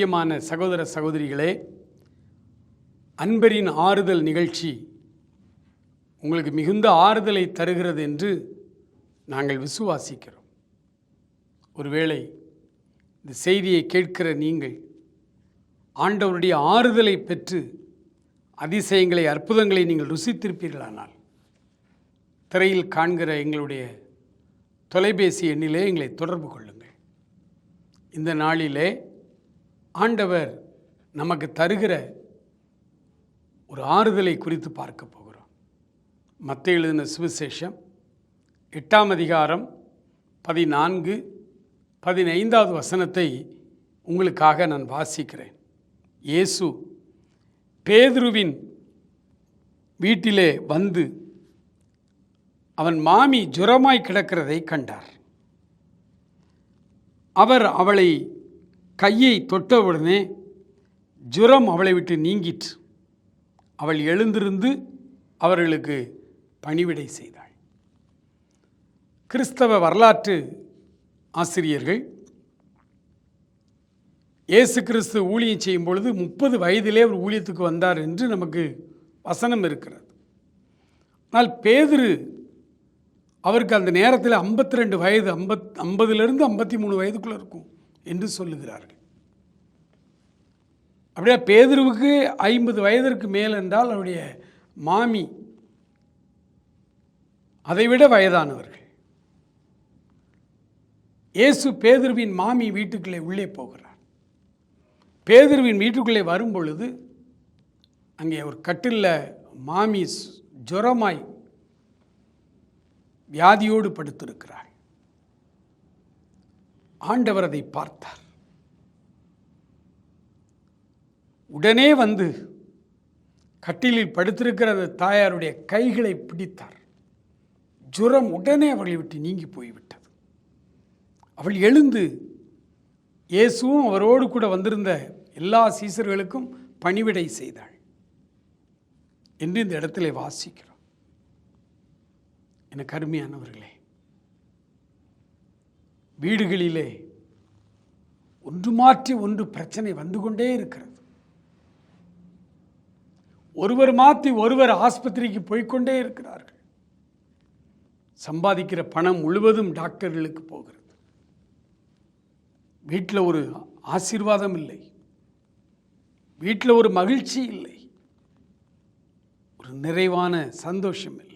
பிரியமான சகோதர சகோதரிகளே அன்பரின் ஆறுதல் நிகழ்ச்சி உங்களுக்கு மிகுந்த ஆறுதலை தருகிறது என்று நாங்கள் விசுவாசிக்கிறோம். ஒருவேளை இந்த செய்தியை கேட்கிற நீங்கள் ஆண்டவருடைய ஆறுதலை பெற்று அதிசயங்களை அற்புதங்களை நீங்கள் ருசித்திருப்பீர்களானால் திரையில் காண்கிற எங்களுடைய தொலைபேசி எண்ணிலே எங்களை தொடர்பு கொள்ளுங்கள். இந்த நாளிலே ஆண்டவர் நமக்கு தருகிற ஒரு ஆறுதலை குறித்து பார்க்க போகிறோம். மற்ற எழுதின சுவிசேஷம் எட்டாம் அதிகாரம் பதினான்கு பதினைந்தாவது வசனத்தை உங்களுக்காக நான் வாசிக்கிறேன். இயேசு பேதுருவின் வீட்டிலே வந்து அவன் மாமி ஜுரமாய் கிடக்கிறதை கண்டார். அவர் அவளை கையை தொட்டவுடனே ஜுரம் அவளை விட்டு நீங்கிற்று. அவள் எழுந்திருந்து அவர்களுக்கு பணிவிடை செய்தாள். கிறிஸ்தவ வரலாற்று ஆசிரியர்கள் இயேசு கிறிஸ்து ஊழியம் செய்யும் பொழுது முப்பது வயதிலே அவர் ஊழியத்துக்கு வந்தார் என்று நமக்கு வசனம் இருக்கிறது. ஆனால் பேதுரு அவருக்கு அந்த நேரத்தில் 52 ரெண்டு வயது ஐம்பத் ஐம்பதுலேருந்து ஐம்பத்தி மூணு வயதுக்குள்ளே இருக்கும். என்று சொல்லுகிறார்கள். அப்படியே பேதுருவுக்கு ஐம்பது வயதிற்கு மேல் என்றால் அவருடைய மாமி அதைவிட வயதானவர்கள். இயேசு பேதுருவின் மாமி வீட்டுக்குள்ளே உள்ளே போகிறார். பேதுருவின் வீட்டுக்குள்ளே வரும் பொழுது அங்கே ஒரு கட்டிலில் மாமி ஜுரமாய் வியாதியோடு படுத்திருக்கிறார். ஆண்டவர் அதை பார்த்தார். உடனே வந்து கட்டிலில் படுத்திருக்கிற அந்த தாயாருடைய கைகளை பிடித்தார். ஜுரம் உடனே அவளை விட்டு நீங்கி போய்விட்டது. அவள் எழுந்து இயேசுவும் அவரோடு கூட வந்திருந்த எல்லா சீசர்களுக்கும் பணிவிடை செய்தாள். என்று இந்த இடத்திலே வாசிக்கிறோம். எனக்கு அருமையானவர்களே வீடுகளிலே ஒன்று மாற்றி ஒன்று பிரச்சனை வந்து கொண்டே இருக்கிறது. ஒருவர் மாற்றி ஒருவர் ஆஸ்பத்திரிக்கு போய்க்கொண்டே இருக்கிறார்கள். சம்பாதிக்கிற பணம் முழுவதும் டாக்டர்களுக்கு போகிறது. வீட்டில் ஒரு ஆசீர்வாதம் இல்லை. வீட்டில் ஒரு மகிழ்ச்சி இல்லை. ஒரு நிறைவான சந்தோஷம் இல்லை.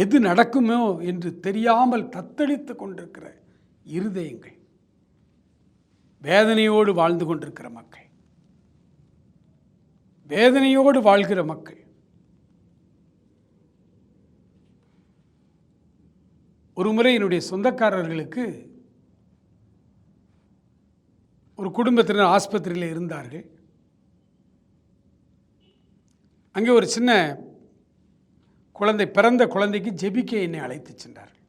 எது நடக்குமோ என்று தெரியாமல் தத்தளித்து கொண்டிருக்கிற இருதயங்கள் வேதனையோடு வாழ்ந்து கொண்டிருக்கிற மக்கள் வேதனையோடு வாழ்கிற மக்கள் ஒரு முறை என்னுடைய சொந்தக்காரர்களுக்கு ஒரு குடும்பத்தினர் ஆஸ்பத்திரியில் இருந்தார்கள். அங்கே ஒரு சின்ன குழந்தை பிறந்த குழந்தைக்கு ஜெபிக்க என்னை அழைத்து சென்றார்கள்.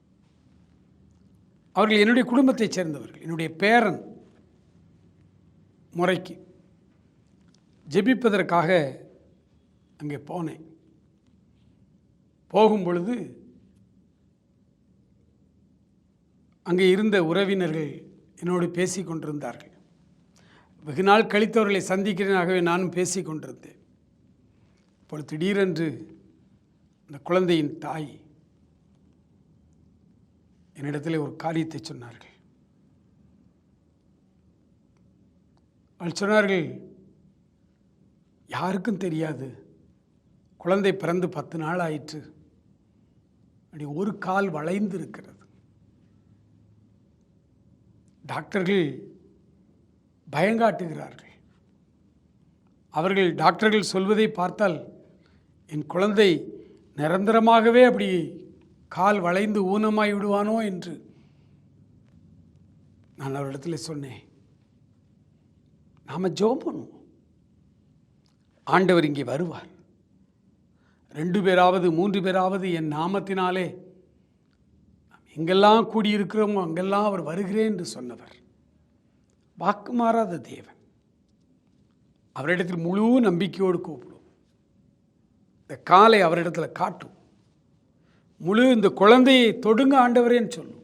அவர்கள் என்னுடைய குடும்பத்தைச் சேர்ந்தவர்கள். என்னுடைய பேரன் முறைக்கு ஜெபிப்பதற்காக அங்கே போனேன். போகும் பொழுது அங்கே இருந்த உறவினர்கள் என்னோடு பேசி கொண்டிருந்தார்கள். வெகு நாள் கழித்தவர்களை சந்திக்கிறேனாகவே நானும் பேசி கொண்டிருந்தேன். இப்பொழுது திடீரென்று அந்த குழந்தையின் தாய் என்னிடத்தில் ஒரு காரியத்தை சொன்னார்கள். அவள் சொன்னார்கள் யாருக்கும் தெரியாது. குழந்தை பிறந்து பத்து நாள் ஆயிற்று. அப்படி ஒரு கால் வளைந்து இருக்கிறது டாக்டர்கள் பயங்காட்டுகிறார்கள். அவர்கள் டாக்டர்கள் சொல்வதை பார்த்தால் என் குழந்தை நிரந்தரமாகவே அப்படி கால் வளைந்து ஊனமாய் விடுவானோ என்று நான் அவரிடத்தில் சொன்னேன். நாம் ஜோம் பண்ணுவோம். ஆண்டவர் இங்கே வருவார். ரெண்டு பேராவது மூன்று பேராவது என் நாமத்தினாலே எங்கெல்லாம் கூடியிருக்கிறோமோ அங்கெல்லாம் அவர் வருகிறேன் என்று சொன்னவர். வாக்கு மாறாத தேவன். அவரிடத்தில் முழு நம்பிக்கையோடு கூப்பிடும் இந்த காலை அவரிடத்தில் காட்டும் முழு இந்த குழந்தையை தொடுங்க ஆண்டவரேன்னு சொல்லும்.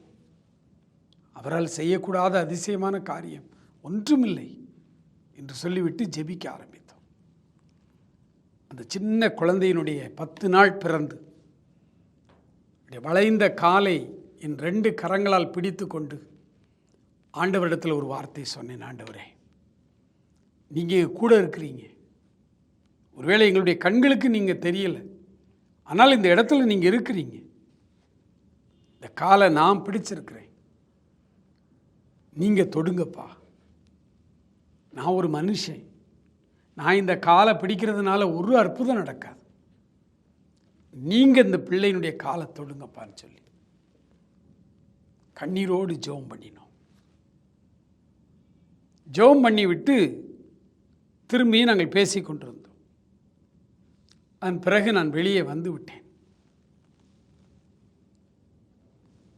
அவரால் செய்யக்கூடாத அதிசயமான காரியம் ஒன்றுமில்லை என்று சொல்லிவிட்டு ஜெபிக்க ஆரம்பித்தோம். அந்த சின்ன குழந்தையினுடைய பத்து நாள் பிறந்து வளைந்த காலை என் ரெண்டு கரங்களால் பிடித்து கொண்டு ஆண்டவரிடத்தில் ஒரு வார்த்தை சொன்னேன் ஆண்டவரே நீங்கள் கூட இருக்கிறீங்க. ஒருவேளை எங்களுடைய கண்களுக்கு நீங்கள் தெரியலை. ஆனால் இந்த இடத்துல நீங்கள் இருக்கிறீங்க. இந்த காலை நான் பிடிச்சிருக்கிறேன். நீங்கள் தொடுங்கப்பா. நான் ஒரு மனுஷன். நான் இந்த காலை பிடிக்கிறதுனால ஒரு அற்புதம் நடக்காது. நீங்கள் இந்த பிள்ளையினுடைய காலை தொடுங்கப்பான்னு சொல்லி. கண்ணீரோடு ஜெபம் பண்ணினோம். ஜெபம் பண்ணி விட்டு திரும்பி நாங்கள் பேசிக் கொண்டிருந்தோம் அதன் பிறகு நான் வெளியே வந்து விட்டேன்.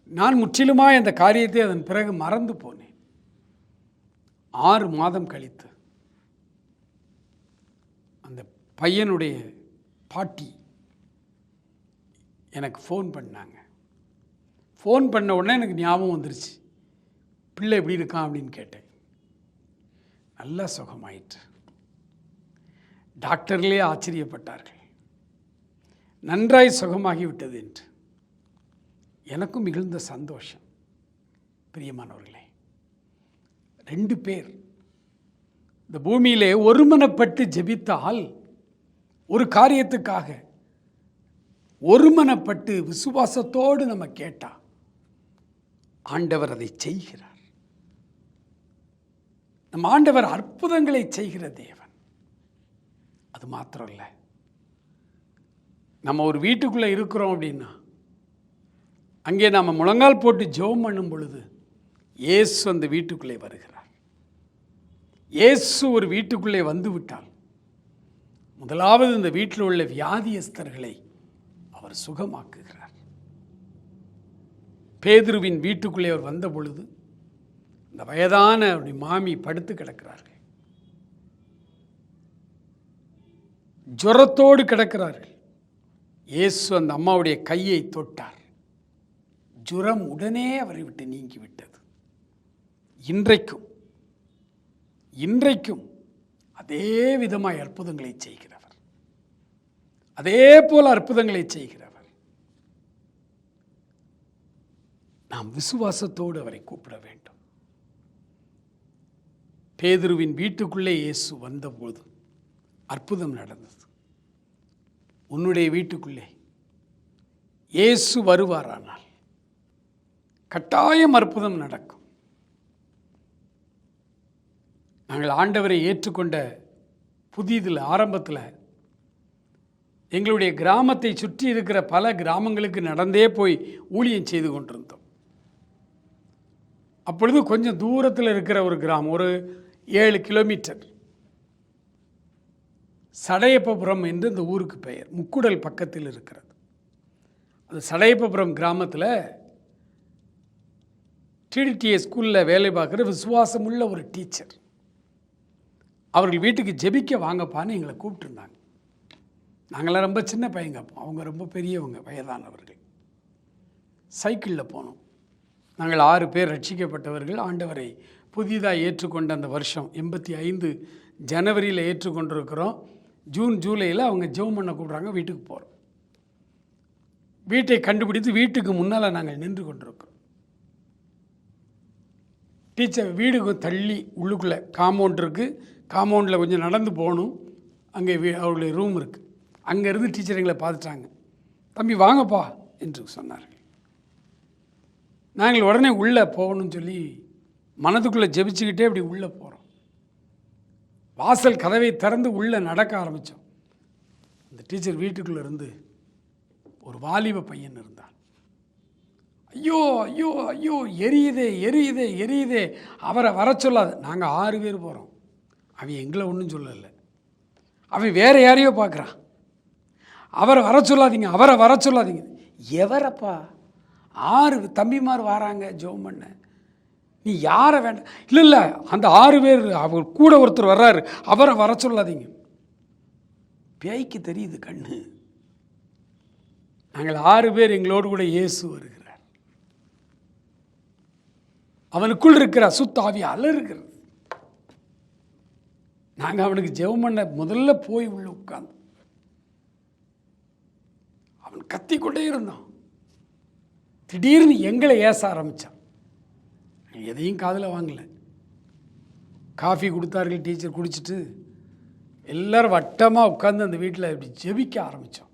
நான் முற்றிலுமாக அந்த காரியத்தை அதன் பிறகு மறந்து போனேன். ஆறு மாதம் கழித்து அந்த பையனுடைய பாட்டி எனக்கு ஃபோன் பண்ணாங்க. ஃபோன் பண்ண உடனே எனக்கு ஞாபகம் வந்துருச்சு. பிள்ளை எப்படி இருக்கான்? அப்படின்னு கேட்டேன். நல்லா சுகமாயிற்று. டாக்டர்லேயே ஆச்சரியப்பட்டார்கள். நன்றாய் சுகமாகிவிட்டது என்று. எனக்கும் மிகுந்த சந்தோஷம் பிரியமானவர்களே. ரெண்டு பேர். இந்த பூமியிலே ஒருமனப்பட்டு ஜெபித்தால் ஒரு காரியத்துக்காக ஒருமனப்பட்டு விசுவாசத்தோடு நம்ம கேட்டா ஆண்டவர் அதை செய்கிறார். நம் ஆண்டவர் அற்புதங்களை செய்கிற தேவன். அது மாத்திரம் இல்லை நம்ம ஒரு வீட்டுக்குள்ளே இருக்கிறோம் அப்படின்னா அங்கே நாம் முழங்கால் போட்டு ஜெபம் பண்ணும் பொழுது இயேசு அந்த வீட்டுக்குள்ளே வருகிறார். இயேசு ஒரு வீட்டுக்குள்ளே வந்து விட்டால் முதலாவது இந்த வீட்டில் உள்ள வியாதியஸ்தர்களை அவர் சுகமாக்குகிறார். பேதுருவின் வீட்டுக்குள்ளே அவர் வந்த பொழுது இந்த வயதான அப்படி மாமி படுத்து கிடக்கிறார்கள். ஜுரத்தோடு கிடக்கிறார்கள். இயேசு அந்த அம்மாவுடைய கையை தொட்டார். ஜுரம் உடனே அவரை விட்டு நீங்கிவிட்டது. இன்றைக்கும் இன்றைக்கும் அதே விதமாய் அற்புதங்களை செய்கிறவர். அதே போல் அற்புதங்களை செய்கிறவர். நாம் விசுவாசத்தோடு அவரை கூப்பிட வேண்டும். பேதுருவின் வீட்டுக்குள்ளே இயேசு வந்தபோது அற்புதம் நடந்தது. உன்னுடைய வீட்டுக்குள்ளே. இயேசு வருவாரானால் கட்டாயம் அற்புதம் நடக்கும். நாங்கள் ஆண்டவரை ஏற்றுக்கொண்ட புதியதில் ஆரம்பத்தில் எங்களுடைய கிராமத்தை சுற்றி இருக்கிற பல கிராமங்களுக்கு நடந்தே போய் ஊழியம் செய்து கொண்டிருந்தோம். அப்பொழுது கொஞ்சம் தூரத்தில் இருக்கிற ஒரு கிராமம் ஒரு ஏழு கிலோமீட்டர். சடையப்பபுரம் என்று இந்த ஊருக்கு பெயர். முக்குடல் பக்கத்தில் இருக்கிறது. அந்த சடையப்பபுரம் கிராமத்தில் டிடிடிஏ ஸ்கூலில் வேலை பார்க்குற விசுவாசமுள்ள ஒரு டீச்சர் அவர்கள் வீட்டுக்கு ஜெபிக்க வாங்கப்பான்னு எங்களை கூப்பிட்டுருந்தாங்க. நாங்களாம் ரொம்ப சின்ன பையங்க அவங்க ரொம்ப பெரியவங்க வயதானவர்கள். சைக்கிளில் போனோம். நாங்கள் ஆறு பேர் ரட்சிக்கப்பட்டவர்கள். ஆண்டவரை புதிதாக ஏற்றுக்கொண்ட அந்த வருஷம் எண்பத்தி ஐந்து ஜனவரியில் ஏற்றுக்கொண்டிருக்கிறோம். ஜூன் ஜூலையில் அவங்க ஜெபம் பண்ண கூப்பிட்றாங்க வீட்டுக்கு போகிறோம் வீட்டை கண்டுபிடித்து வீட்டுக்கு முன்னால் நாங்கள் நின்று கொண்டிருக்கிறோம். டீச்சர் வீடுக்கு தள்ளி உள்ளுக்குள்ளே காம்பவுண்ட் இருக்குது காம்பவுண்டில் கொஞ்சம் நடந்து போகணும். அங்கே வீ அவருடைய ரூம் இருக்குது அங்கேருந்து டீச்சர் எங்களை பார்த்துட்டாங்க. தம்பி வாங்கப்பா என்று சொன்னார்கள். நாங்கள் உடனே உள்ளே போகணும்னு சொல்லி மனதுக்குள்ளே ஜெபிச்சுக்கிட்டே அப்படி உள்ளே போகிறோம் வாசல் கதவை திறந்து உள்ளே நடக்க ஆரம்பித்தோம் அந்த டீச்சர் வீட்டுக்குள்ளே இருந்து ஒரு வாலிப பையன் இருந்தான். ஐயோ ஐயோ ஐயோ எரியுதே எரியுதே எரியுதே. அவரை வர சொல்லாது. நாங்கள் ஆறு பேர் போகிறோம் அவன் எங்களை ஒன்றும் சொல்லலை. அவன் வேற யாரையோ பார்க்குறான். அவரை வர சொல்லாதீங்க அவரை வர சொல்லாதீங்க. எவரப்பா? ஆறு தம்பிமார் வராங்க ஜோம் பண்ண. நீ யாரை வேண்டாம் இல்லை இல்லை அந்த ஆறு பேர் அவர் கூட ஒருத்தர் வர்றாரு. அவரை வர சொல்லாதீங்க. பேய்க்கு தெரியுது கண்ணு. நாங்கள் ஆறு பேர் எங்களோடு கூட இயேசு வருகிறார். அவனுக்குள் இருக்கிற அசுத்தாவி அலறுகிறது. நாங்கள் அவனுக்கு ஜெபம் பண்ண முதல்ல போய் உள்ள உட்கார்ந்து அவன் கத்திக்கொண்டே இருந்தான். திடீர்னு எங்களை ஏச ஆரம்பித்தான் எதையும் காதில் வாங்கலை. காஃபி கொடுத்தார்கள் டீச்சர் குடிச்சிட்டு எல்லாரும் வட்டமாக உட்காந்து அந்த வீட்டில் இப்படி ஜெபிக்க ஆரம்பித்தோம்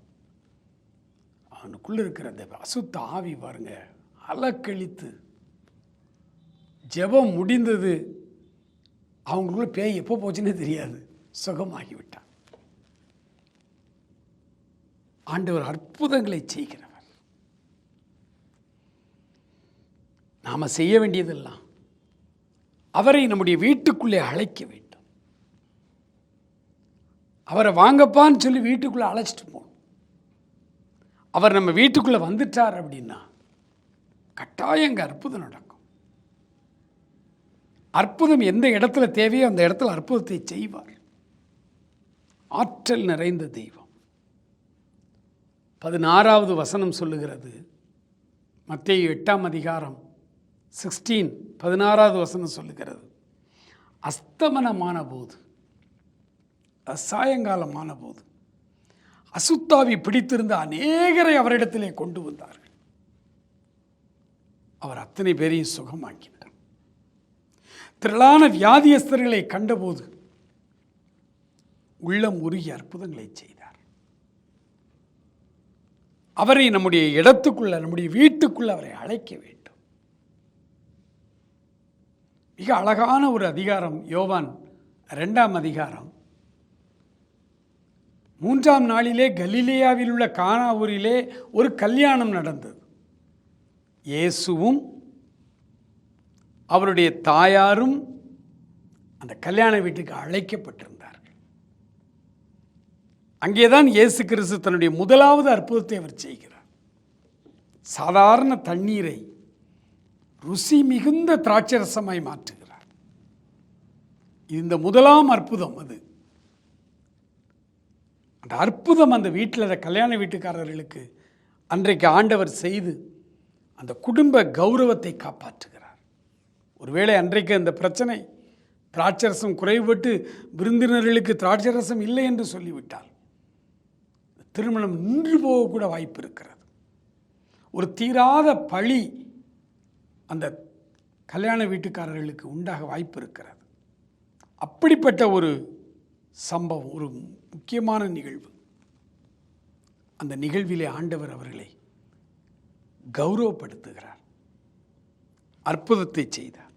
அவனுக்குள்ளே இருக்கிற அந்த அசுத்த ஆவி பாருங்க அலக்கழித்து ஜெபம் முடிந்தது. அவங்களுக்குள்ள பேய் எப்போ போச்சுன்னே தெரியாது. சுகமாகி விட்டான். ஆண்டவர் அற்புதங்களை செய்கிறார். நாம் செய்ய வேண்டியதெல்லாம் அவரை நம்முடைய வீட்டுக்குள்ளே அழைக்க வேண்டும். அவரை வாங்கப்பான்னு சொல்லி வீட்டுக்குள்ளே அழைச்சிட்டு போகணும். அவர் நம்ம வீட்டுக்குள்ளே வந்துட்டார் அப்படின்னா கட்டாயம் அற்புதம் நடக்கும். அற்புதம் எந்த இடத்துல தேவையோ அந்த இடத்துல அற்புதத்தை செய்வார். ஆற்றல் நிறைந்த தெய்வம். பதினாறாவது வசனம் சொல்லுகிறது மத்திய எட்டாம் அதிகாரம் சிக்ஸ்டீன் பதினாறாவது வசனம் சொல்லுகிறது. அஸ்தமனமான போது சாயங்காலமான போது அசுத்தாவி பிடித்திருந்த அநேகரை அவரிடத்திலே கொண்டு வந்தார்கள். அவர் அத்தனை பேரையும் சுகமாக்கினார் திரளான வியாதியஸ்தர்களை கண்டபோது உள்ளம் உருகி அற்புதங்களை செய்தார். அவரை நம்முடைய இடத்துக்குள்ள நம்முடைய வீட்டுக்குள்ள அவரை அழைக்க வேண்டும். மிக அழகான ஒரு அதிகாரம் யோவான் ரெண்டாம் அதிகாரம். மூன்றாம் நாளிலே கலிலேயாவில் உள்ள கானா ஊரிலே ஒரு கல்யாணம் நடந்தது. இயேசுவும் அவருடைய தாயாரும் அந்த கல்யாண வீட்டுக்கு அழைக்கப்பட்டிருந்தார்கள். அங்கேதான் இயேசு கிறிஸ்து தன்னுடைய முதலாவது அற்புதத்தை அவர் செய்கிறார். சாதாரண தண்ணீரை ருசி மிகுந்த திராட்சரசமாய் மாற்றுகிறார். இந்த முதலாம் அற்புதம் அது. அந்த அற்புதம் அந்த வீட்டில் கல்யாண வீட்டுக்காரர்களுக்கு அன்றைக்கு ஆண்டவர் செய்து அந்த குடும்ப கௌரவத்தை காப்பாற்றுகிறார். ஒருவேளை அன்றைக்கு அந்த பிரச்சனை திராட்சரசம் குறைவுபட்டு விருந்தினர்களுக்கு திராட்சரசம் இல்லை என்று சொல்லிவிட்டால் திருமணம் நின்று போகக்கூட வாய்ப்பு இருக்கிறது. ஒரு தீராத பழி அந்த கல்யாண வீட்டுக்காரர்களுக்கு உண்டாக வாய்ப்பு இருக்கிறது. அப்படிப்பட்ட ஒரு சம்பவம் ஒரு முக்கியமான நிகழ்வு. அந்த நிகழ்விலே ஆண்டவர் அவர்களை கௌரவப்படுத்துகிறார். அற்புதத்தை செய்தார்.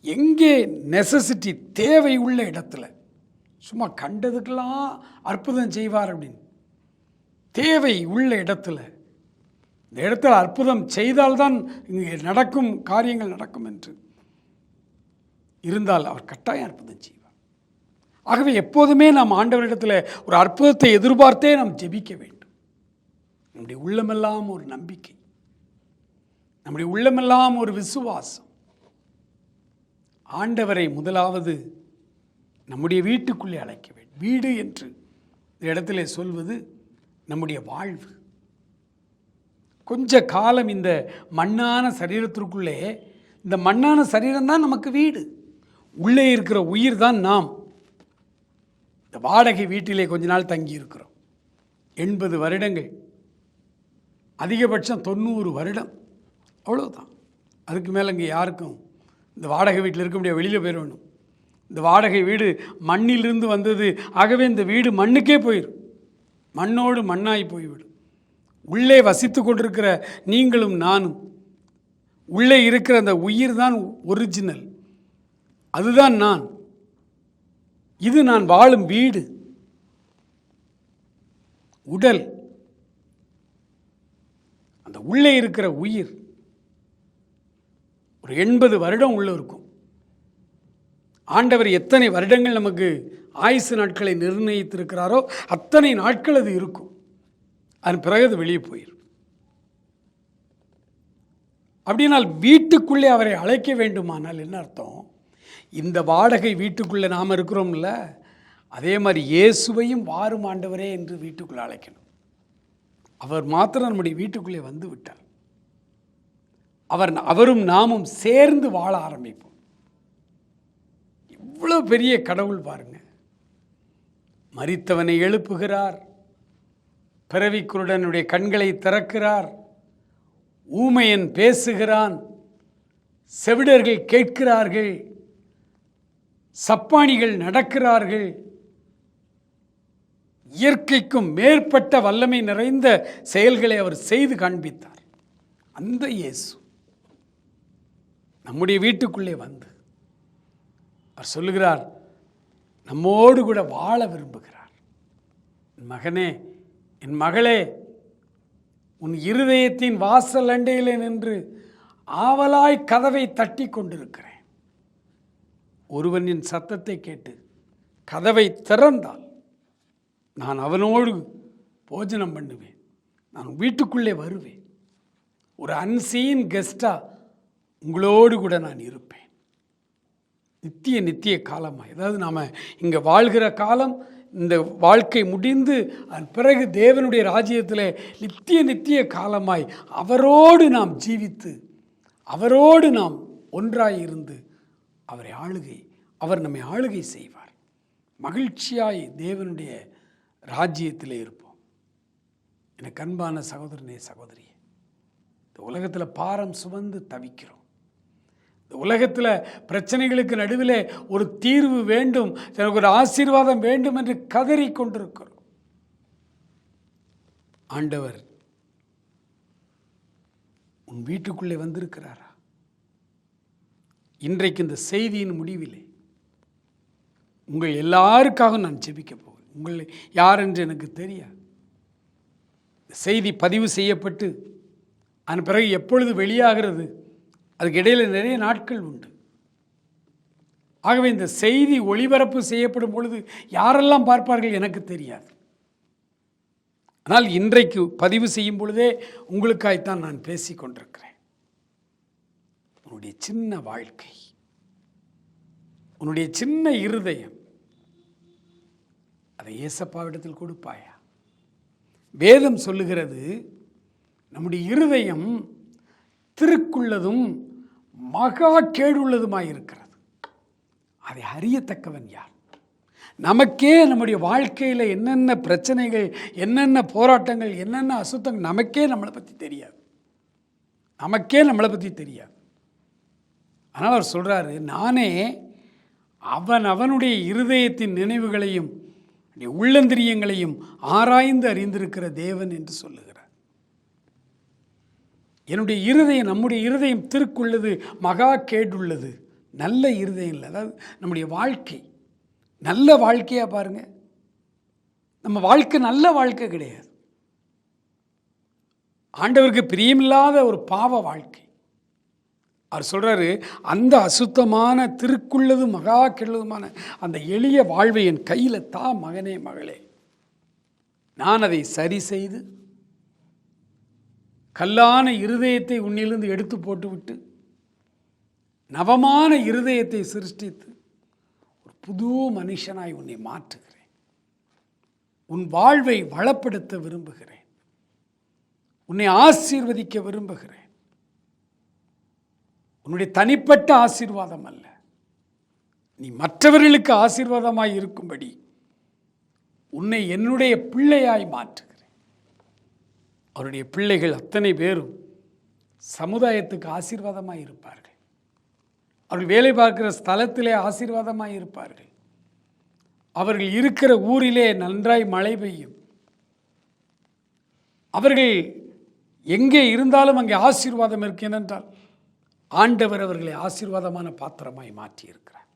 எங்கே நெசசிட்டி தேவை உள்ள இடத்துல சும்மா கண்டதுக்கெல்லாம் அற்புதம் செய்வார் அப்படின்னு. தேவை உள்ள இடத்துல இந்த இடத்தில் அற்புதம் செய்தால்தான் இங்கே நடக்கும் காரியங்கள் நடக்கும் என்று. இருந்தால் அவர் கட்டாயம் அற்புதம் செய்வார். ஆகவே எப்போதுமே நாம் ஆண்டவரிடத்தில் ஒரு அற்புதத்தை எதிர்பார்த்தே நாம் ஜெபிக்க வேண்டும். நம்முடைய உள்ளமெல்லாம் ஒரு நம்பிக்கை. நம்முடைய உள்ளமெல்லாம் ஒரு விசுவாசம். ஆண்டவரை முதலாவது நம்முடைய வீட்டுக்குள்ளே அழைக்க வேண்டும். வீடு என்று இந்த இடத்துல சொல்வது நம்முடைய வாழ்வு. கொஞ்ச காலம் இந்த மண்ணான சரீரத்திற்குள்ளே இந்த மண்ணான சரீரம்தான் நமக்கு வீடு. உள்ளே இருக்கிற உயிர் தான் நாம். இந்த வாடகை வீட்டிலே கொஞ்ச நாள் தங்கி இருக்கிறோம் எண்பது வருடங்கள். அதிகபட்சம் தொண்ணூறு வருடம். அவ்வளோதான் அதுக்கு மேலே இங்கே யாருக்கும் இந்த வாடகை வீட்டில் இருக்க முடியாது வெளியில் போயிடணும் இந்த வாடகை வீடு மண்ணிலிருந்து வந்தது. ஆகவே இந்த வீடு மண்ணுக்கே போயிடும் மண்ணோடு மண்ணாகி போய்விடும். உள்ளே வசித்து கொண்டிருக்கிற நீங்களும் நானும். உள்ளே இருக்கிற அந்த உயிர் தான் ஒரிஜினல் அதுதான் நான். இது நான் வாழும் வீடு. உடல். அந்த உள்ளே இருக்கிற உயிர். ஒரு எண்பது வருடம் உள்ள இருக்கும். ஆண்டவர் எத்தனை வருடங்கள் நமக்கு ஆயுசு நாட்களை நிர்ணயித்திருக்கிறாரோ அத்தனை நாட்கள் அது இருக்கும். அதன் பிறகு அது வெளியே போயிடும் அப்படினால் வீட்டுக்குள்ளே அவரை அழைக்க வேண்டுமானால் என்ன அர்த்தம்? இந்த வாடகை வீட்டுக்குள்ளே நாம் இருக்கிறோம்ல அதே மாதிரி இயேசுவையும் வாரும் ஆண்டவரே என்று வீட்டுக்குள்ளே அழைக்கணும். அவர் மாத்திரம் நம்முடைய வீட்டுக்குள்ளே வந்து விட்டார். அவர் அவரும் நாமும் சேர்ந்து வாழ ஆரம்பிப்போம். இவ்வளோ பெரிய கடவுள் பாருங்க. மறித்தவனை எழுப்புகிறார். பிறவிக்குருடனுடைய கண்களை திறக்கிறார். ஊமையன் பேசுகிறான். செவிடர்கள் கேட்கிறார்கள். சப்பானிகள் நடக்கிறார்கள். இயற்கைக்கும் மேற்பட்ட வல்லமை நிறைந்த செயல்களை அவர் செய்து காண்பித்தார். அந்த இயேசு நம்முடைய வீட்டுக்குள்ளே வந்து அவர் சொல்லுகிறார் நம்மோடு கூட வாழ விரும்புகிறார். மகனே என் மகளே உன் இருதயத்தின் வாசல் அண்டையில் நின்று ஆவலாய் கதவை தட்டி கொண்டிருக்கிறேன். ஒருவன் என் சத்தத்தை கேட்டு கதவை திறந்தால் நான் அவனோடு போஜனம் பண்ணுவேன். நான் வீட்டுக்குள்ளே வருவேன். ஒரு அன்சீன் கெஸ்டாக உங்களோடு கூட நான் இருப்பேன். நித்திய நித்திய காலமாக அதாவது நாம் இங்கே வாழ்கிற காலம் இந்த வாழ்க்கை முடிந்து அதன் பிறகு தேவனுடைய ராஜ்யத்தில் நித்திய நித்திய காலமாய் அவரோடு நாம் ஜீவித்து அவரோடு நாம் ஒன்றாய் இருந்து அவரை ஆளுகை அவர் நம்மை ஆளுகை செய்வார். மகிழ்ச்சியாய் தேவனுடைய ராஜ்யத்தில் இருப்போம். எனக்கு அன்பான சகோதரனே சகோதரியே இந்த உலகத்தில் பாரம் சுமந்து தவிக்கிறோம். உலகத்தில் பிரச்சனைகளுக்கு நடுவில் ஒரு தீர்வு வேண்டும் எனக்கு ஒரு ஆசீர்வாதம் வேண்டும் என்று கதறி கொண்டிருக்கிறோம். ஆண்டவர் உன் வீட்டுக்குள்ளே வந்திருக்கிறாரா? இன்றைக்கு இந்த செய்தியின் முடிவிலே உங்கள் எல்லாருக்காக நான் ஜெபிக்க போகிறேன். உங்கள் யார் என்று எனக்கு தெரியாது. செய்தி பதிவு செய்யப்பட்டு அதன் பிறகு எப்பொழுது வெளியாகிறது? அதுக்கு இடையில் நிறைய நாட்கள் உண்டு. ஆகவே இந்த செய்தி ஒளிபரப்பு செய்யப்படும் பொழுது யாரெல்லாம் பார்ப்பார்கள் எனக்கு தெரியாது. ஆனால் இன்றைக்கு பதிவு செய்யும் பொழுதே உங்களுக்காய்த்தான் நான் பேசி கொண்டிருக்கிறேன். உன்னுடைய சின்ன வாழ்க்கை உன்னுடைய சின்ன இருதயம் அதை ஏசப்பாவிடத்தில் கொடுப்பாயா? வேதம் சொல்லுகிறது நம்முடைய இருதயம் திருக்குள்ளதும் மகா கேடுள்ளதுமாயிருக்கிறது. அதை அறியத்தக்கவன் யார்? நமக்கே நம்முடைய வாழ்க்கையில் என்னென்ன பிரச்சனைகள் என்னென்ன போராட்டங்கள் என்னென்ன அசுத்தங்கள் நமக்கே நம்மளை பற்றி தெரியாது. நமக்கே நம்மளை பற்றி தெரியாது. ஆனால் அவர் சொல்கிறாரு நானே அவன் அவனுடைய இருதயத்தின் நினைவுகளையும் உள்ளந்திரியங்களையும் ஆராய்ந்து அறிந்திருக்கிற தேவன் என்று சொல்லுகிறார் என்னுடைய இருதயம் நம்முடைய இருதயம் திருக்குள்ளது மகா கேடுள்ளது. நல்ல இருதயம் இல்லை. அதாவது நம்முடைய வாழ்க்கை நல்ல வாழ்க்கையாக பாருங்கள் நம்ம வாழ்க்கை நல்ல வாழ்க்கை கிடையாது. ஆண்டவருக்கு பிரியமில்லாத ஒரு பாவ வாழ்க்கை. அவர் சொல்கிறாரு அந்த அசுத்தமான திருக்குள்ளது மகா கெள்ளதுமான அந்த எளிய வாழ்வை என் கையில் தா மகனே மகளே. நான் அதை சரி செய்து கல்லான இருதயத்தை உன்னிலிருந்து எடுத்து போட்டுவிட்டு நவமான இருதயத்தை சிருஷ்டித்து ஒரு புது மனுஷனாய் உன்னை மாற்றுகிறேன். உன் வாழ்வை வளப்படுத்த விரும்புகிறேன். உன்னை ஆசீர்வதிக்க விரும்புகிறேன். உன்னுடைய தனிப்பட்ட ஆசீர்வாதம் அல்ல. நீ மற்றவர்களுக்கு ஆசீர்வாதமாய் இருக்கும்படி உன்னை என்னுடைய பிள்ளையாய் மாற்று. அவருடைய பிள்ளைகள் அத்தனை பேரும் சமுதாயத்துக்கு ஆசீர்வாதமாக இருப்பார்கள். அவர்கள் வேலை பார்க்கிற ஸ்தலத்திலே ஆசீர்வாதமாக இருப்பார்கள். அவர்கள் இருக்கிற ஊரிலே நன்றாய் மழை பெய்யும். அவர்கள் எங்கே இருந்தாலும் அங்கே ஆசீர்வாதம் இருக்கு ஏனென்றால் ஆண்டவர் அவர்களை ஆசீர்வாதமான பாத்திரமாய் மாற்றியிருக்கிறார்.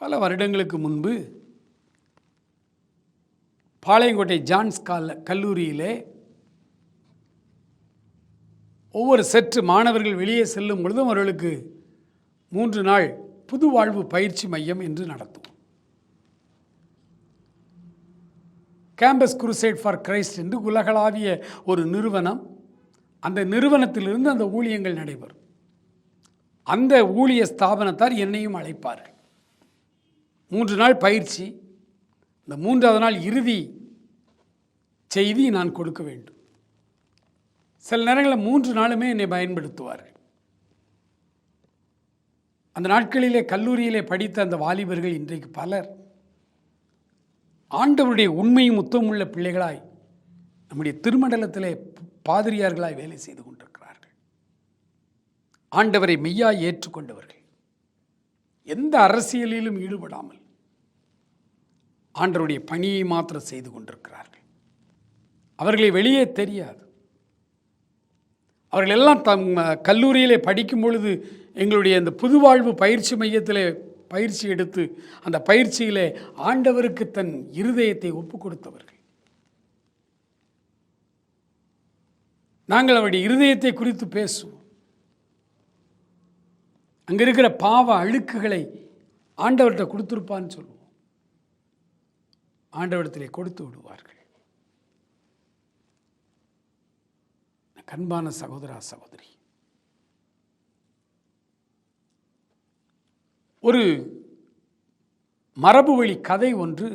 பல வருடங்களுக்கு முன்பு பாளையங்கோட்டை ஜான்ஸ் கால கல்லூரியிலே ஒவ்வொரு சற்று மாணவர்கள் வெளியே செல்லும் பொழுதும் அவர்களுக்கு மூன்று நாள் புது வாழ்வு பயிற்சி மையம் என்று நடத்தும். கேம்பஸ் குருசைட் ஃபார் கிரைஸ்ட் என்று உலகளாவிய ஒரு நிறுவனம். அந்த நிறுவனத்திலிருந்து அந்த ஊழியங்கள் நடைபெறும். அந்த ஊழிய ஸ்தாபனத்தார் என்னையும் அழைப்பார்கள். மூன்று நாள் பயிற்சி இந்த மூன்றாவது நாள் இறுதி செய்தி நான் கொடுக்க வேண்டும். சில நேரங்களில் மூன்று நாளுமே என்னை பயன்படுத்துவார்கள். அந்த நாட்களிலே கல்லூரியிலே படித்த அந்த வாலிபர்கள் இன்றைக்கு பலர் ஆண்டவருடைய உண்மையும் உத்தமுள்ள பிள்ளைகளாய் நம்முடைய திருமண்டலத்திலே பாதிரியார்களாய் வேலை செய்து கொண்டிருக்கிறார்கள். ஆண்டவரை மெய்யாய் ஏற்றுக்கொண்டவர்கள். எந்த அரசியலிலும் ஈடுபடாமல் ஆண்டவருடைய பணியை மாத்திரம் செய்து கொண்டிருக்கிறார்கள். அவர்களை வெளியே தெரியாது. அவர்கள் எல்லாம் தம் கல்லூரியிலே படிக்கும் பொழுது எங்களுடைய இந்த புதுவாழ்வு பயிற்சி மையத்திலே பயிற்சி எடுத்து அந்த பயிற்சியிலே ஆண்டவருக்கு தன் இருதயத்தை ஒப்பு கொடுத்தவர்கள். நாங்கள் அவருடைய இருதயத்தை குறித்து பேசுவோம். அங்கே இருக்கிற பாவ அழுக்குகளை ஆண்டவர்கிட்ட கொடுத்துருப்பான்னு சொல்லுவோம் ஆண்டவரிடத்திலே கொடுத்து விடுவார்கள். கண்பான சகோதரா சகோதரி. ஒரு மரபு வழி கதை ஒன்று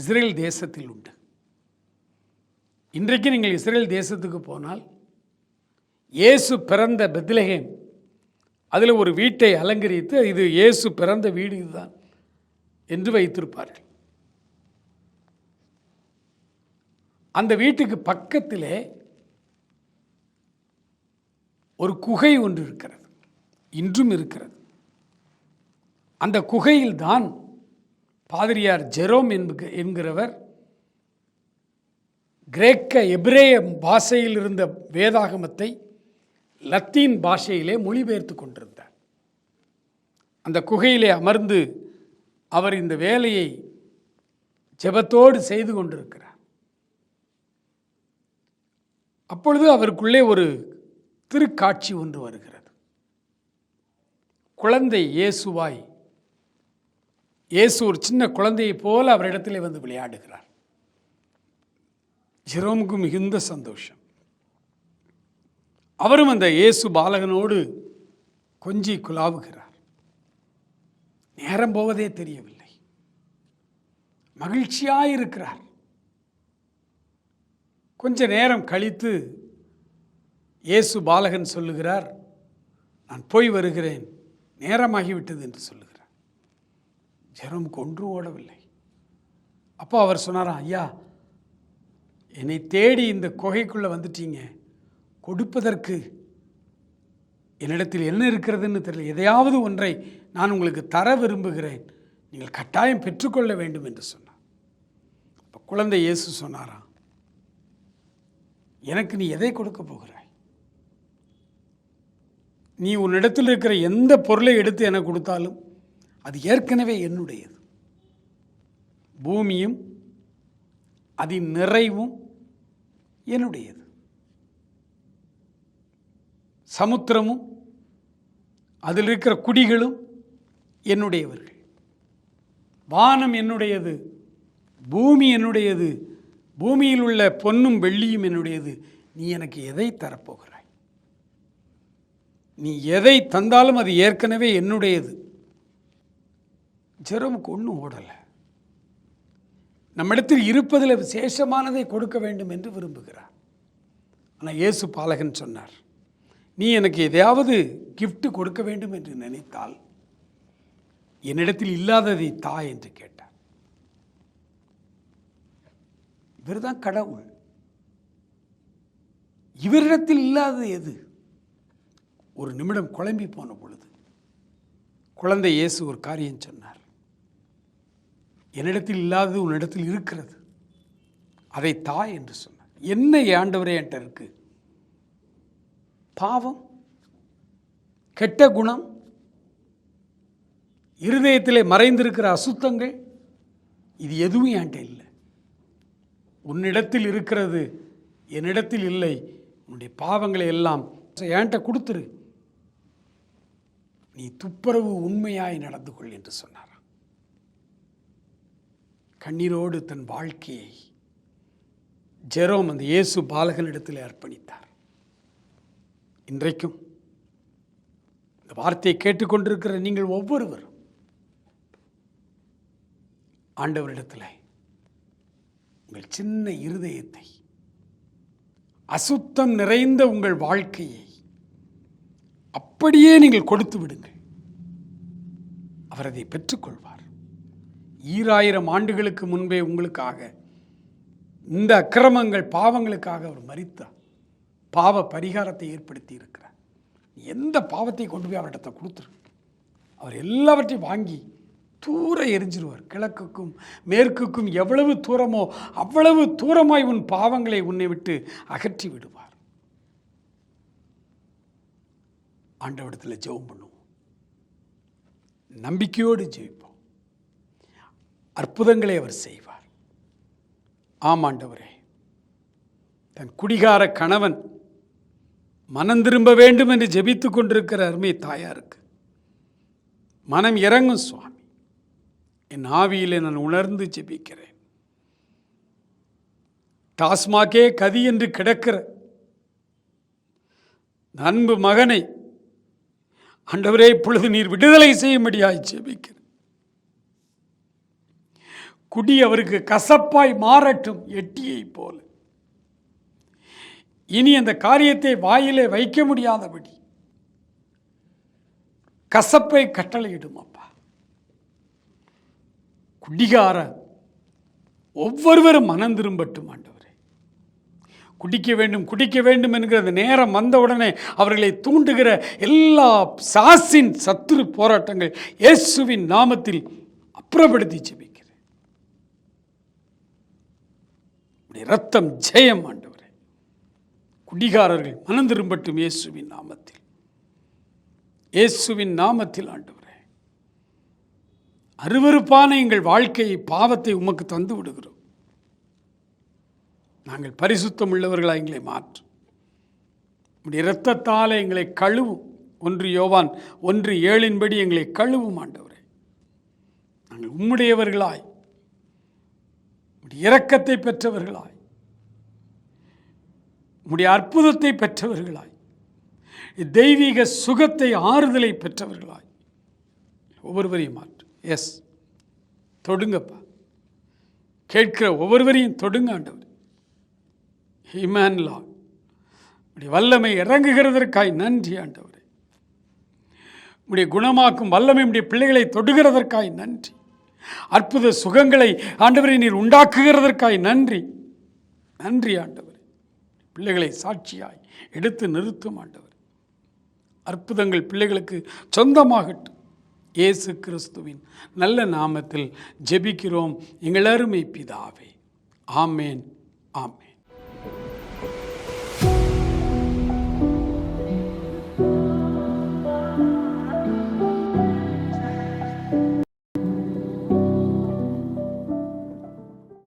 இஸ்ரேல் தேசத்தில் உண்டு. இன்றைக்கு நீங்கள் இஸ்ரேல் தேசத்துக்கு போனால் இயேசு பிறந்த பெத்லஹேம் அதில் ஒரு வீட்டை அலங்கரித்து இது இயேசு பிறந்த வீடு இதுதான் என்று வைத்திருப்பார்கள். அந்த வீட்டுக்கு பக்கத்திலே ஒரு குகை ஒன்று இருக்கிறது. இன்றும் இருக்கிறது. அந்த குகையில்தான் பாதிரியார் ஜெரோம் என்பு என்கிறவர் கிரேக்க எபிரேய பாஷையில் இருந்த வேதாகமத்தை லத்தீன் பாஷையிலே மொழிபெயர்த்து கொண்டிருந்தார். அந்த குகையிலே அமர்ந்து அவர் இந்த வேலையை ஜெபத்தோடு செய்து கொண்டிருக்கிறார். அப்பொழுது அவருக்குள்ளே ஒரு திருக்காட்சி ஒன்று வருகிறது. குழந்தை இயேசுவாய். இயேசு ஒரு சின்ன குழந்தையை போல அவரிடத்திலே வந்து விளையாடுகிறார். ஜெரோமுக்கு மிகுந்த சந்தோஷம். அவரும் அந்த இயேசு பாலகனோடு கொஞ்சி குலாவுகிறார் நேரம் போவதே தெரியவில்லை. மகிழ்ச்சியாயிருக்கிறார். கொஞ்ச நேரம் கழித்து இயேசு பாலகன் சொல்லுகிறார் நான் போய் வருகிறேன். நேரமாகிவிட்டது என்று சொல்லுகிறார். ஜெரம் ஒன்றும் ஓடவில்லை. அப்போ அவர் சொன்னாராம் ஐயா என்னை தேடி இந்த குகைக்குள்ளே வந்துட்டீங்க. கொடுப்பதற்கு என்னிடத்தில் என்ன இருக்கிறதுன்னு தெரியல. எதையாவது ஒன்றை நான் உங்களுக்கு தர விரும்புகிறேன். நீங்கள் கட்டாயம் பெற்றுக்கொள்ள வேண்டும் என்று சொன்னார். அப்போ குழந்தை இயேசு சொன்னாராம் எனக்கு நீ எதை கொடுக்க போகிறாய்? நீ உன்னிடத்தில் இருக்கிற எந்த பொருளை எடுத்து எனக்கு கொடுத்தாலும் அது ஏற்கனவே என்னுடையது. பூமியும் அதன் நிறைவும் என்னுடையது. சமுத்திரமும் அதில் இருக்கிற குடிகளும் என்னுடையவர்கள். வானம் என்னுடையது பூமி என்னுடையது பூமியில் உள்ள பொன்னும் வெள்ளியும் என்னுடையது. நீ எனக்கு எதை தரப்போகிறாய்? நீ எதை தந்தாலும் அது ஏற்கனவே என்னுடையது. ஜெரமுக்கு ஒன்றும் ஓடலை. நம்மிடத்தில் இருப்பதில் விசேஷமானதை கொடுக்க வேண்டும் என்று விரும்புகிறார். ஆனால் இயேசு பாலகன் சொன்னார் நீ எனக்கு எதையாவது கிஃப்ட் கொடுக்க வேண்டும் என்று நினைத்தால் என்னிடத்தில் இல்லாததை தா என்று கேட்டார். இவர் தான் கடவுள். இவரிடத்தில் இல்லாதது எது? ஒரு நிமிடம் குழம்பி போன பொழுது குழந்தை இயேசு ஒரு காரியம் சொன்னார். என்னிடத்தில் இல்லாதது உன்னிடத்தில் இருக்கிறது. அதை தா என்று சொன்னார். என்ன ஆண்டவரே என்கிட்ட இருக்கு? பாவம் கெட்ட குணம் இருதயத்திலே மறைந்திருக்கிற அசுத்தங்கள் இது எதுவும் என்கிட்ட இல்லை. உன்னிடத்தில் இருக்கிறது என்னிடத்தில் இல்லை. உன்னுடைய பாவங்களை எல்லாம் என்கிட்ட கொடுத்துரு. நீ துப்புரவு உண்மையாய் நடந்து கொள் என்று சொன்னாராம். கண்ணீரோடு தன் வாழ்க்கையை ஜெரோம் அந்த இயேசு பாலகனிடத்தில் அர்ப்பணித்தார். இன்றைக்கும் இந்த வார்த்தையை கேட்டுக்கொண்டிருக்கிற நீங்கள் ஒவ்வொருவரும் ஆண்டவரிடத்தில் உங்கள் சின்ன இருதயத்தை அசுத்தம் நிறைந்த உங்கள் வாழ்க்கையை அப்படியே நீங்கள் கொடுத்து விடுங்கள். அவர் அதை பெற்றுக்கொள்வார். ஈராயிரம் ஆண்டுகளுக்கு முன்பே உங்களுக்காக இந்த அக்கிரமங்கள் பாவங்களுக்காக அவர் மறித்தார் பாவ பரிகாரத்தை ஏற்படுத்தி இருக்கிறார். எந்த பாவத்தை கொண்டு போய் அவர்கிட்ட கொடுத்துரு? அவர் எல்லாவற்றையும் வாங்கி தூர எரிஞ்சிருவார். கிழக்குக்கும் மேற்குக்கும் எவ்வளவு தூரமோ அவ்வளவு தூரமாய் உன் பாவங்களை உன்னை விட்டு அகற்றி விடுவார். ஆண்டவடத்தில் ஜெபம் பண்ணுவோம். நம்பிக்கையோடு ஜெயிப்போம் அற்புதங்களை அவர் செய்வார். ஆமாண்டவரே தன் குடிகார கணவன் மனம் திரும்ப வேண்டும் என்று ஜெபித்து கொண்டிருக்கிற அருமை தாயாருக்கு மனம் இறங்கும் சுவாமி என் ஆவியிலே நான் உணர்ந்து ஜெபிக்கிறேன். டாஸ்மாகே கதி என்று கிடக்கிற அன்பு மகனை ஆண்டவரே இப்பொழுது நீர் விடுதலை செய்யும்படியாய் ஜெபிக்கிறேன். குடி அவருக்கு கசப்பாய் மாறட்டும் எட்டியை போல. இனி அந்த காரியத்தை வாயிலே வைக்க முடியாதபடி கசப்பை கட்டளையிடும் அப்பா. குடிகார ஒவ்வொருவரும் மனம் திரும்பட்டும் ஆண்டவரே. குடிக்க வேண்டும் குடிக்க வேண்டும் என்கிற அந்த நேரம் வந்தவுடனே அவர்களை தூண்டுகிற எல்லா சாசின் சத்துரு போராட்டங்கள் இயேசுவின் நாமத்தில் அப்புறப்படுத்தி ஜெபிக்கிறேன். ரத்தம் ஜெயம் ஆண்டவரே. குடிகாரர்கள் மனம் திரும்பட்டும் இயேசுவின் நாமத்தில். இயேசுவின் நாமத்தில் ஆண்டவர். அருவருப்பான எங்கள் வாழ்க்கையை பாவத்தை உமக்கு தந்து விடுகிறோம். நாங்கள் பரிசுத்தம் உள்ளவர்களாக எங்களை மாற்றும் உடைய இரத்தத்தால் எங்களை கழுவும். ஒன்று யோவான் ஒன்று ஏழின்படி எங்களை கழுவும் ஆண்டவரே. நாங்கள் உம்முடையவர்களாய் இரக்கத்தை பெற்றவர்களாய் உம்முடைய அற்புதத்தை பெற்றவர்களாய் தெய்வீக சுகத்தை ஆறுதலை பெற்றவர்களாய் ஒவ்வொருவரையும் மாற்று. எஸ் தொடுங்கப்பா. கேட்கிற ஒவ்வொருவரையும் தொடுங்க ஆண்டவர். ஹிமேன் லா உடைய வல்லமை இறங்குகிறதற்காய் நன்றி ஆண்டவர். உடைய குணமாக்கும் வல்லமை உடைய பிள்ளைகளை தொடுகிறதற்காய் நன்றி. அற்புத சுகங்களை ஆண்டவரை நீர் உண்டாக்குகிறதற்காய் நன்றி. நன்றி ஆண்டவர். பிள்ளைகளை சாட்சியாய் எடுத்து நிறுத்தும் ஆண்டவர். அற்புதங்கள் பிள்ளைகளுக்கு சொந்தமாகட்டும். இயேசு கிறிஸ்துவின் நல்ல நாமத்தில் ஜெபிக்கிறோம். எங்கள் அருமை பிதாவே. ஆமேன். ஆமேன்.